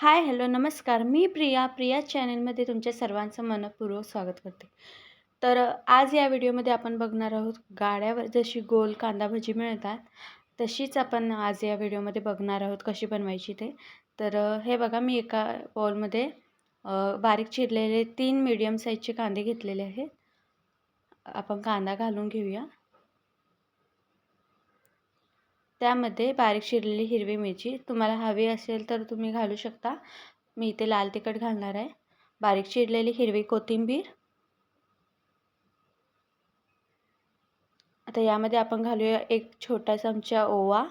Hi hello नमस्कार. मी प्रिया प्रिया चॅनलमध्ये तुमच्या सर्वांचं मनपूर्वक स्वागत करते. तर आज या व्हिडिओमध्ये आपण बघणार आहोत गाड्यावर जशी गोल कांदा भजी मिळतात तशीच आपण आज या व्हिडिओमध्ये बघणार आहोत कशी बनवायची ते. तर हे बघा मी एका बॉलमध्ये बारीक चिरलेले तीन मीडियम साईजचे कांदे घेतलेले आहेत. आपण कांदा घालून घेऊया. त्यामध्ये बारीक चिरलेली हिरवी मिरची. तुम्हाला हवी असेल तर तुम्ही घालू शकता. मी इथे लाल तिखट घालणार आहे. बारीक चिरलेली हिरवी कोथिंबीर. आता यामध्ये आपण घालूया एक छोटा चमचा ओवा.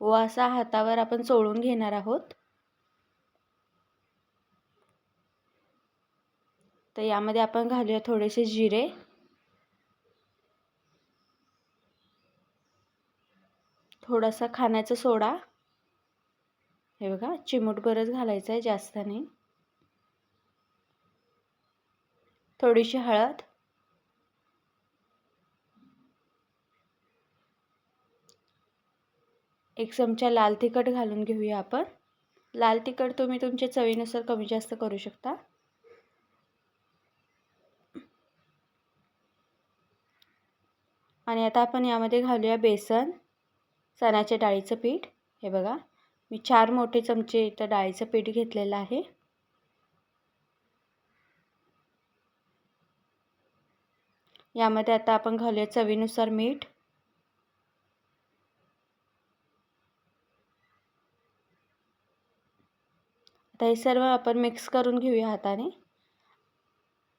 ओवा असा हातावर आपण चोळून घेणार आहोत. तर यामध्ये आपण घालूया थोडेसे जिरे. थोडासा खाण्याचा सोडा. हे बघा चिमूटभरच घालायचं आहे जास्त नाही थोडीशी हळद. एक चमचा लाल तिखट घालून घेऊया आपण. लाल तिखट तुम्ही तुमच्या चवीनुसार कमी जास्त करू शकता. आणि आता आपण यामध्ये घालूया बेसन. चण्याच्या डाळीचं पीठ. हे बघा मी चार मोठे चमचे इथं डाळीचं पीठ घेतलेलं आहे. यामध्ये आता आपण घालूया चवीनुसार मीठ. आता हे सर्व आपण मिक्स करून घेऊया हाताने.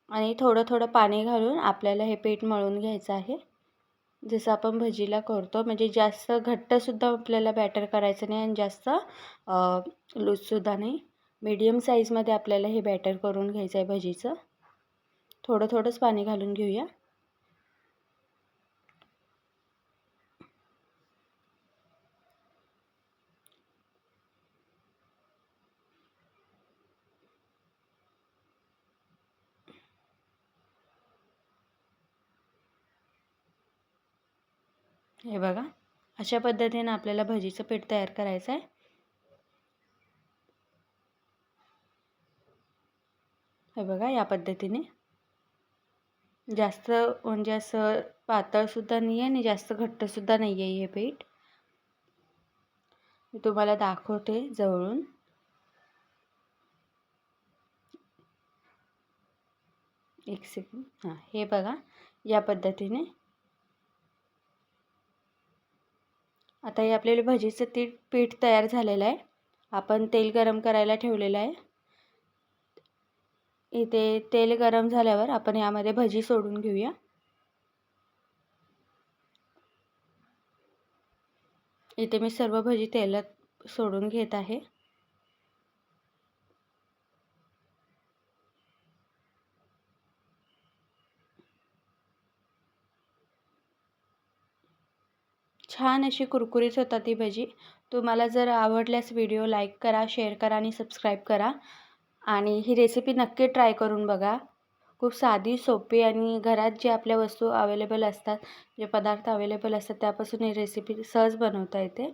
आणि थोडं थोडं पाणी घालून आपल्याला हे पीठ मळून घ्यायचं आहे. जसं आपण भजीला करतो म्हणजे जास्त घट्टसुद्धा आपल्याला बॅटर करायचं नाही आणि जास्त लूजसुद्धा नाही. मीडियम साईजमध्ये आपल्याला हे बॅटर करून घ्यायचं आहे भजीचं. थोडं थोडंच पाणी घालून घेऊया. हे बघा अशा पद्धतीने आपल्याला भजीचं पीठ तयार करायचं आहे. हे बघा या पद्धतीने. जास्त म्हणजे असं पातळसुद्धा नाही आहे आणि जास्त घट्टसुद्धा नाही आहे हे पीठ. मी तुम्हाला दाखवते जवळून. एक सेकंड हां हे बघा या पद्धतीने. आता हे आपल्याला भजीचं ती पीठ तयार झालेलं आहे. आपण तेल गरम करायला ठेवलेलं आहे. इथे तेल गरम झाल्यावर आपण यामध्ये भजी सोडून घेऊया. इथे मी सर्व भजी तेलात सोडून घेत आहे. छान अशी कुरकुरीत होता ती भजी. तुम्हाला जर आवडल्यास व्हिडिओ लाईक करा शेअर करा आणि सबस्क्राईब करा. आणि ही रेसिपी नक्की ट्राय करून बघा. खूप साधी सोपी आणि घरात जे आपल्या वस्तू अवेलेबल असतात जे पदार्थ अवेलेबल असतात त्यापासून ही रेसिपी सहज बनवता येते.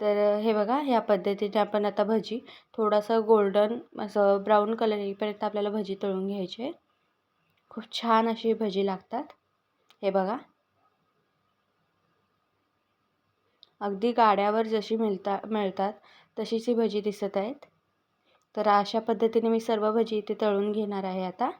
तर हे बघा ह्या पद्धतीने आपण आता भजी थोडासा गोल्डन असं ब्राऊन कलर येईपर्यंत आपल्याला भजी तळून घ्यायची. आहे खूप छान अशी भजी लागतात. हे बघा. अगदी गाड्यावर जशी मिळता मिळतात तशीच ही भजी दिसत आहेत. तर अशा पद्धतीने मी सर्व भजी इथे तळून घेणार आहे आता.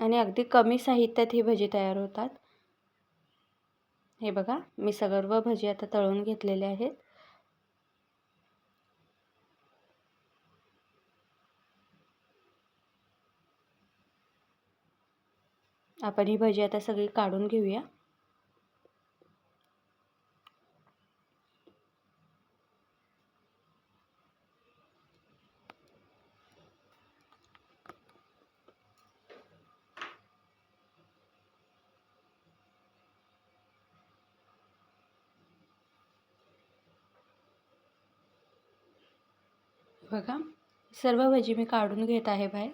आणि अगदी कमी साहित्यात ही भजी तयार होतात. हे बघा मी सर्व भजी आता तळून घेतलेले आहेत. आपण ही भजी आता सगळी काढून घेऊया. बघा सर्व भजी मी आहे बाहेर.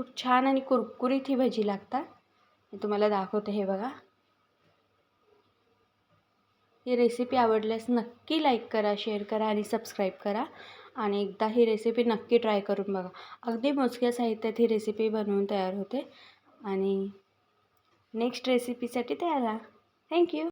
खूप छान आणि कुरकुरीत ही भजी लागतात. मी तुम्हाला दाखवते हे बघा. ही रेसिपी आवडल्यास नक्की लाईक करा शेअर करा आणि सबस्क्राईब करा. आणि एकदा ही रेसिपी नक्की ट्राय करून बघा. अगदी मोजक्या साहित्यात ही रेसिपी बनवून तयार होते. आणि नेक्स्ट रेसिपीसाठी तयार राहा. थँक्यू